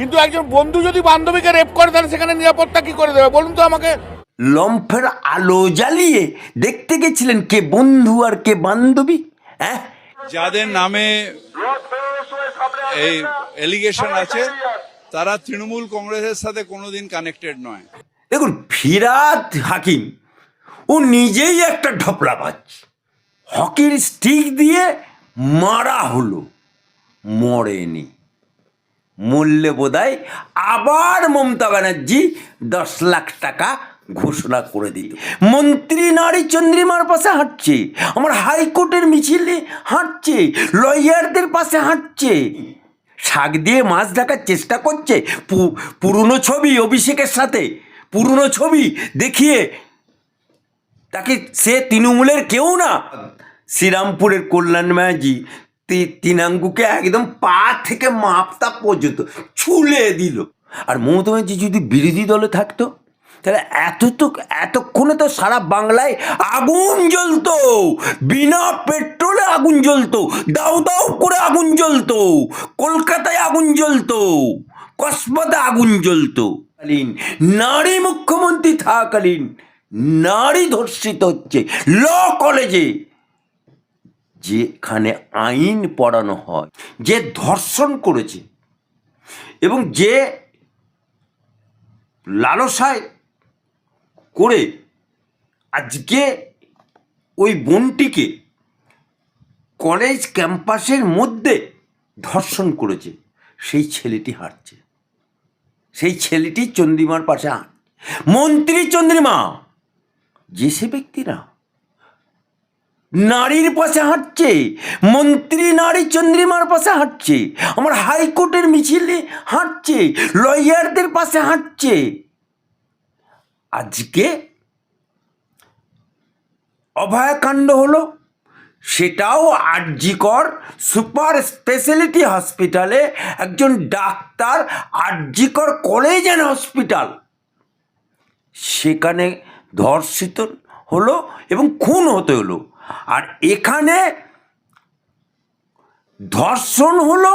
কিন্তু একজন বন্ধু যদি বান্ধবীকে রেপ করে তাহলে সেখানে নিরাপত্তা কি করে দেবে? বলুন তো আমাকে। লম্ফের আলো জ্বালিয়ে দেখতে গেছিলেন কে বন্ধু আর কে বান্ধবী হ্যাঁ? যাদের নামে এই এলিগেশন আছে তারা তৃণমূল কংগ্রেসের সাথে কোনোদিন কানেক্টেড নয়। দেখুন ফিরাদ হাকিম ও নিজেই একটা ঢপলাবাজ। হকির স্টিক দিয়ে মারা হলো মরেনি। মূল্যে বোধহয় আবার মমতা ব্যানার্জি দশ লাখ টাকা ঘোষণা করে দিল মন্ত্রী নারী চন্দ্রিমার পাশে হাঁটছে, আমার হাইকোর্টের মিছিলে হাঁটছে, লয়ারদের পাশে হাঁটছে, শাক দিয়ে মাছ ঢাকার চেষ্টা করছে পুরনো ছবি অভিষেকের সাথে, পুরনো ছবি দেখিয়ে তাকে সে তৃণমূলের কেউ না। শ্রীরামপুরের কল্যাণ মায়াজি তি- তিনাঙ্গুকে একদম পা থেকে মাপতা পর্যন্ত ছুলে দিল। আর মমতা ব্যানার্জি যদি বিরোধী দলে থাকতো, তাহলে এত তো, এতক্ষণে তো সারা বাংলায় আগুন জ্বলতো। বিনা পেট্রোলে আগুন জ্বলতো। দাউ দাউ করে আগুন জ্বলতো। কলকাতায় আগুন জ্বলতো। কসবাতে আগুন জ্বলতো। নারী মুখ্যমন্ত্রী থাকালীন নারী ধর্ষিত হচ্ছে, ল কলেজে। যেখানে আইন পড়ানো হয়, যে ধর্ষণ করেছে এবং যে লালসায় করে আজকে ওই বোনটিকে কলেজ ক্যাম্পাসের মধ্যে ধর্ষণ করেছে, সেই ছেলেটি হাঁটছে সেই ছেলেটি চন্দ্রিমার পাশে হাঁট মন্ত্রী চন্দ্রিমা, যে সে ব্যক্তিরা নারীর পাশে হাঁটছে, মন্ত্রী নারী চন্দ্রিমার পাশে হাঁটছে, আমার হাইকোর্টের মিছিলে হাঁটছে, লয়ারদের পাশে হাঁটছে। আজকে অভয়াকাণ্ড হলো, সেটাও আরজিকর সুপার স্পেশালিটি হসপিটালে একজন doctor RG Kar college and hospital. সেখানে ধর্ষিত হলো এবং খুন হতে হলো। আর এখানে ধর্ষণ হলো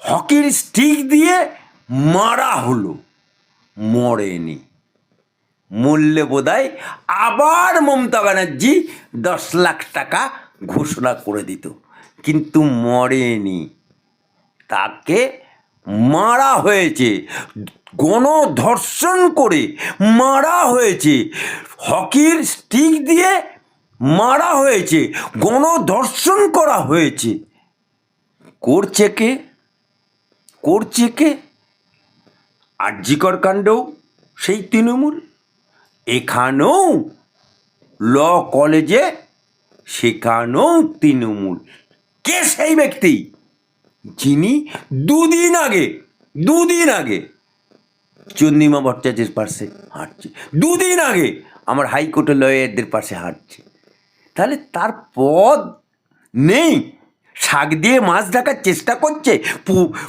হকির স্টিক দিয়ে মারা হলো, মরেনি। মূল্যে বোধহয় আবার মমতা ব্যানার্জি দশ লাখ টাকা ঘোষণা করে দিত, কিন্তু মরেনি। তাকে মারা হয়েছে, গণধর্ষণ করে মারা হয়েছে, হকির স্টিক দিয়ে মারা হয়েছে, গণধর্ষণ করা হয়েছে। করছে কে? করছে কে? আর্যিকর কাণ্ডও সেই তৃণমূল। এখানেও ল কলেজে, সেখানেও তৃণমূল। কে সেই ব্যক্তি? যিনি দুদিন আগে দুদিন আগে চন্দ্রিমা ভট্টাচার্যের পাশে হাঁটছে। দুদিন আগে আমার হাইকোর্টের লয়ারদের পাশে হাঁটছে। তাহলে তার পদ নেই। শাক দিয়ে মাছ ঢাকার চেষ্টা করছে।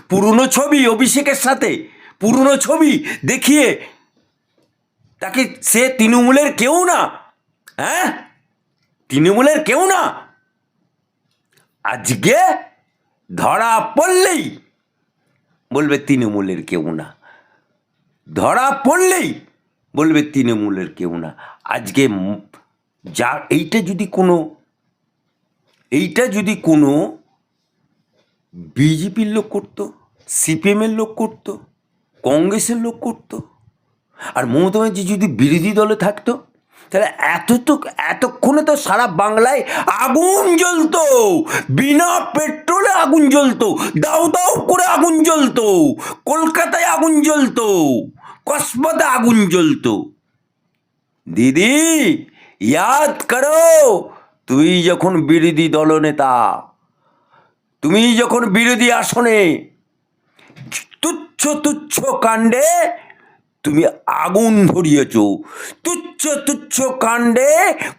পুরনো ছবি অভিষেকের সাথে, পুরনো ছবি দেখিয়ে তাকে সে তৃণমূলের কেউ না। হ্যাঁ? তৃণমূলের কেউ না। আজকে ধরা পড়লেই বলবে তৃণমূলের কেউ না। ধরা পড়লেই বলবে তৃণমূলের কেউ না। আজকে যা, এইটা যদি কোনো, এইটা যদি কোনো বিজেপির লোক করতো, সিপিএমের লোক করতো, কংগ্রেসের লোক করতো, আর মমতা ব্যানার্জি যদি বিরোধী দলে থাকতো তাহলে এত তো, এতক্ষণে তো সারা বাংলায় আগুন জ্বলতো। বিনা পেট্রোলে আগুন জ্বলতো। দাউ দাউ করে আগুন জ্বলতো। কলকাতায় আগুন জ্বলতো। কসবাতে আগুন জ্বলতো। দিদি, ইয়াদ করো, তুই যখন বিরোধী দলনেতা তুমি যখন বিরোধী আসনে, তুচ্ছ তুচ্ছ কাণ্ডে তুমি আগুন ধরিয়েছ। তুচ্ছ তুচ্ছ কাণ্ডে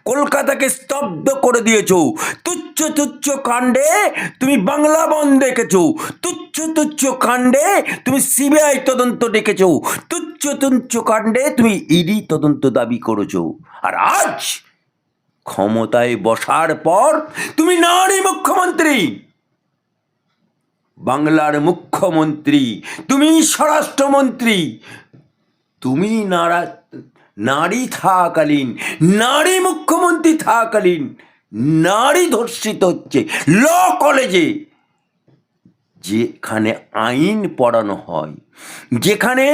কলকাতাকে স্তব্ধ করে দিয়েছ। তুচ্ছ তুচ্ছ কাণ্ডে তুমি বাংলা বন্ধ ডেকেছ তুচ্ছ তুচ্ছ কাণ্ডে তুমি সিবিআই তদন্ত ডেকেছ। তুচ্ছ তুচ্ছ কাণ্ডে তুমি ইডি তদন্ত দাবি করেছ। আর আজ ক্ষমতায় বসার পর তুমি নারী মুখ্যমন্ত্রী। বাংলার মুখ্যমন্ত্রী, তুমি স্বরাষ্ট্রমন্ত্রী। তুমি নারা, নারী থাকালীন নারী মুখ্যমন্ত্রী থাকালীন নারী ধর্ষিত হচ্ছে, ল কলেজে। যেখানে আইন পড়ানো হয়, যেখানে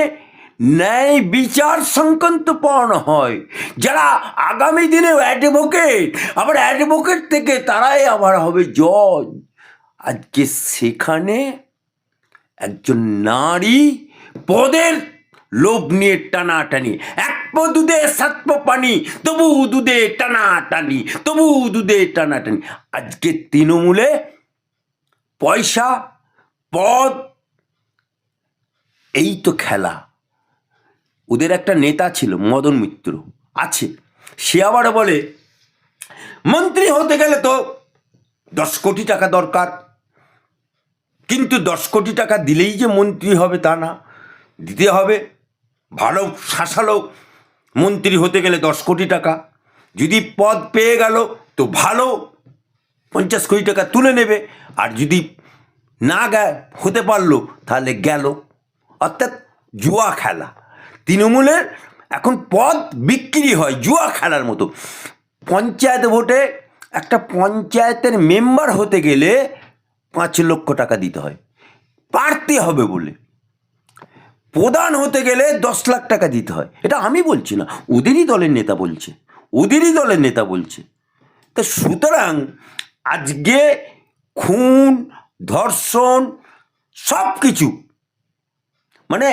ন্যায় বিচার সংক্রান্ত পড়ানো হয়, যারা আগামী দিনে অ্যাডভোকেট আবার অ্যাডভোকেট থেকে তারাই আবার হবে জজ আজকে সেখানে একজন নারী পদের লোভ নিয়ে টানাটানি। এক পো দুধে, সাত পো পানি, তবু দুধে টানাটানি, তবু দুধে টানাটানি। আজকে তৃণমূলে পয়সা, পদ, এই তো খেলা। ওদের একটা নেতা ছিল, মদন মিত্র, আছে। সে আবার বলে, মন্ত্রী হতে গেলে তো দশ কোটি টাকা দরকার। কিন্তু দশ কোটি টাকা দিলেই যে মন্ত্রী হবে তা না। দিতে হবে। ভালো শাসালো মন্ত্রী হতে গেলে দশ কোটি টাকা। যদি পদ পেয়ে গেল, তো ভালো পঞ্চাশ কোটি টাকা তুলে নেবে। আর যদি না হতে পারল, তাহলে গেল। অর্থাৎ জুয়া খেলা। তৃণমূলের এখন পদ বিক্রি হয় জুয়া খেলার মতো। পঞ্চায়েত ভোটে একটা পঞ্চায়েতের মেম্বার হতে গেলে পাঁচ লক্ষ টাকা দিতে হয়। পারতে হবে বলে। প্রধান হতে গেলে দশ লাখ টাকা দিতে হয়। এটা আমি বলছি না ওদেরই দলের নেতা বলছে ওদেরই দলের নেতা বলছে। তা সুতরাং আজকে খুন, ধর্ষণ সব কিছু মানে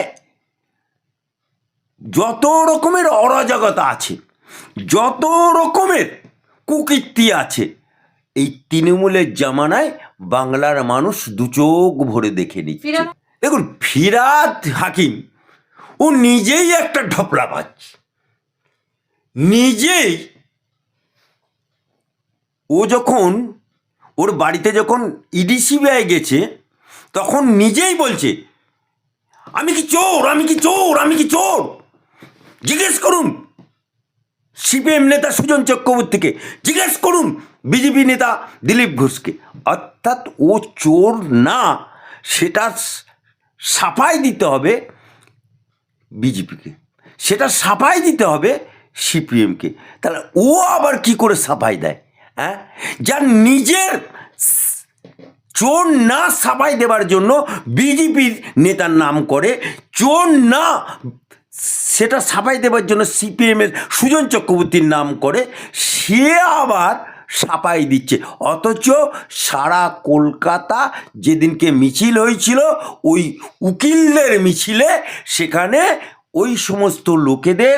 যত রকমের অরাজকতা আছে, যত রকমের কুকীর্তি আছে, এই তৃণমূলের জামানায় বাংলার মানুষ দুচোখ ভরে দেখে নিচ্ছে। দেখুন, ফিরাদ হাকিম, ও নিজেই একটা ঢপলাবাজ। নিজেই ও যখন, ওর বাড়িতে যখন ইডি সিবিআই গেছে, তখন নিজেই বলছে, আমি কি চোর, আমি কি চোর, আমি কি চোর? জিজ্ঞেস করুন সিপিএম নেতা সুজন চক্রবর্তীকে, জিজ্ঞেস করুন বিজেপি নেতা দিলীপ ঘোষকে। অর্থাৎ ও চোর না, সেটা সাফাই দিতে হবে বিজেপিকে। সেটা সাফাই দিতে হবে সিপিএমকে। তাহলে ও আবার কি করে সাফাই দেয় হ্যাঁ? যার নিজের চোর না সাফাই দেওয়ার জন্য বিজেপির নেতার নাম করে, চোর না সেটা সাফাই দেবার জন্য সিপিএমের সুজন চক্রবর্তীর নাম করে, সে আবার সাফাই দিচ্ছে। অথচ সারা কলকাতা যেদিনকে মিছিল হয়েছিল, ওই উকিলদের মিছিলে সেখানে ওই সমস্ত লোকেদের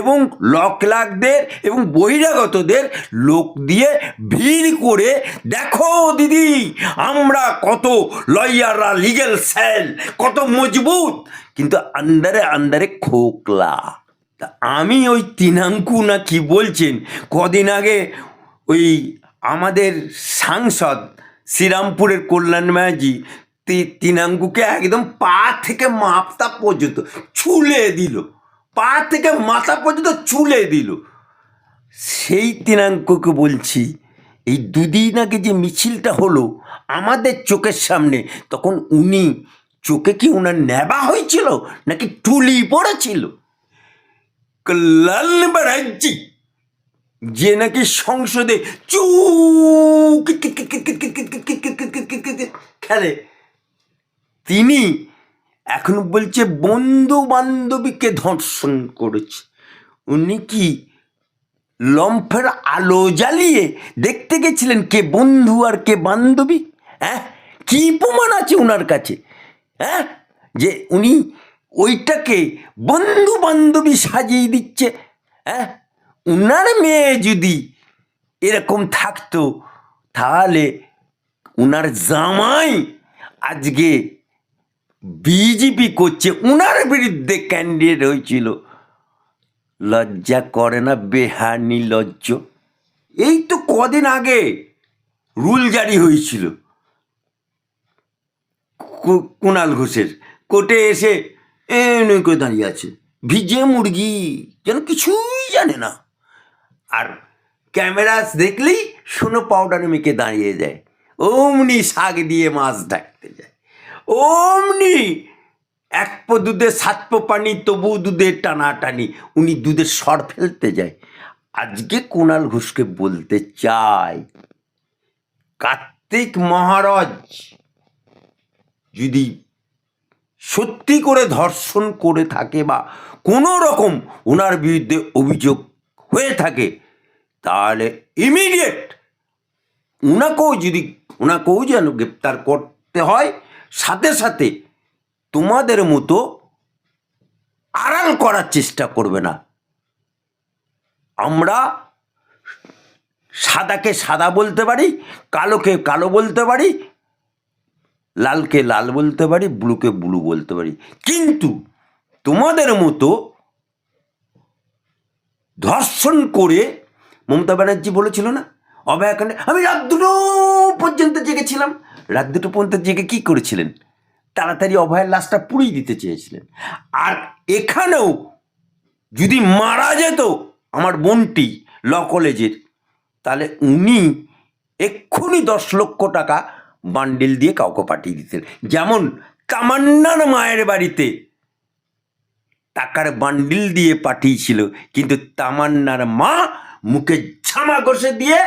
এবং লক লাখদের এবং বহিরাগতদের লোক দিয়ে ভিড় করে, দেখো দিদি, আমরা কত লয়াররা লিগেল সেল কত মজবুত। কিন্তু আন্ডারে আন্ডারে খোকলা। আমি ওই তিনাঙ্কু না কি বলছেন? কদিন আগে ওই আমাদের সাংসদ শ্রীরামপুরের কল্যাণ মাঝি তিনাঙ্কুকে একদম পা থেকে মাপতা পর্যন্ত ছুলে দিল। পা থেকে মাথা পর্যন্ত ছুলে দিল। সেই তিনাঙ্ককে বলছি, এই দুদিন আগে যে মিছিলটা হলো আমাদের চোখের সামনে, তখন উনি চোখে কি উনার নেবা হয়েছিল নাকি টুলি পড়েছিল? কল্যাণ ব্যানার্জি যে নাকি সংসদে চু খেলে তিনি এখন বলছে বন্ধু বান্ধবীকে ধর্ষণ করেছে উনি কি লম্ফের আলো জ্বালিয়ে দেখতে গেছিলেন কে বন্ধু আর কে বান্ধবী হ্যাঁ কি প্রমাণ আছে ওনার কাছে হ্যাঁ যে উনি ওইটাকে বন্ধু বান্ধবী সাজিয়ে দিচ্ছে হ্যাঁ উনার মেয়ে যদি এরকম থাকতো, তাহলে উনার জামাই আজকে বিজেপি করছে। উনার বিরুদ্ধে ক্যান্ডিডেট হয়েছিল। লজ্জা করে না, বেহানি, লজ্জ। এই তো কদিন আগে রুল জারি হয়েছিল। কু- কুণাল ঘোষের। কোর্টে এসে এমনি করে দাঁড়িয়ে আছে। ভিজে মুরগি, যেন কিছুই জানে না। আর ক্যামেরা দেখলেই সোনো পাউডার মেখে দাঁড়িয়ে যায়। অমনি শাক দিয়ে মাছ ডাকতে যায়। অমনি এক পো দুধে, সাত পো পানি তবু দুধে টানাটানি, উনি দুধের সর ফেলতে যায়। আজকে কুণাল ঘোষকে বলতে চাই, কার্তিক মহারাজ, যদি সত্যি করে ধর্ষণ করে থাকে বা কোনো রকম ওনার বিরুদ্ধে অভিযোগ হয়ে থাকে তাহলে ইমিডিয়েট ওনাকেও যদি ওনাকেও যেন গ্রেপ্তার করতে হয়, সাথে সাথে তোমাদের মতো আড়াল করার চেষ্টা করবে না। আমরা সাদাকে সাদা বলতে পারি, কালোকে কালো বলতে পারি, লালকে লাল বলতে পারি, ব্লুকে ব্লু বলতে পারি। কিন্তু তোমাদের মতো ধর্ষণ করে মমতা ব্যানার্জি বলেছিল না? অভয়াকাণ্ডে আমি রাত দুটো পর্যন্ত জেগেছিলাম। রাত দুটো পর্যন্ত জেগে কী করেছিলেন? তাড়াতাড়ি অভয়ের লাশটা পুড়িয়ে দিতে চেয়েছিলেন। আর এখানেও যদি মারা যেত আমার বোনটি ল কলেজের, তাহলে উনি এক্ষুনি দশ লক্ষ টাকা বান্ডিল দিয়ে কাউকে পাঠিয়ে দিতেন। যেমন তামান্নার মায়ের বাড়িতে টাকার বান্ডিল দিয়ে পাঠিয়েছিল, কিন্তু তামান্নার মা মুখে ঝামা ঘষে দিয়ে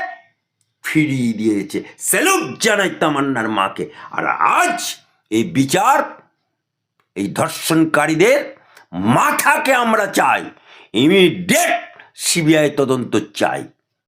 ফিরিয়ে দিয়েছে। স্যালুট জানাই তামান্নার মাকে। আর আজ এই বিচার, এই ধর্ষণকারীদের মাথাকে আমরা চাই। ইমিডিয়েট সিবিআই তদন্ত চাই।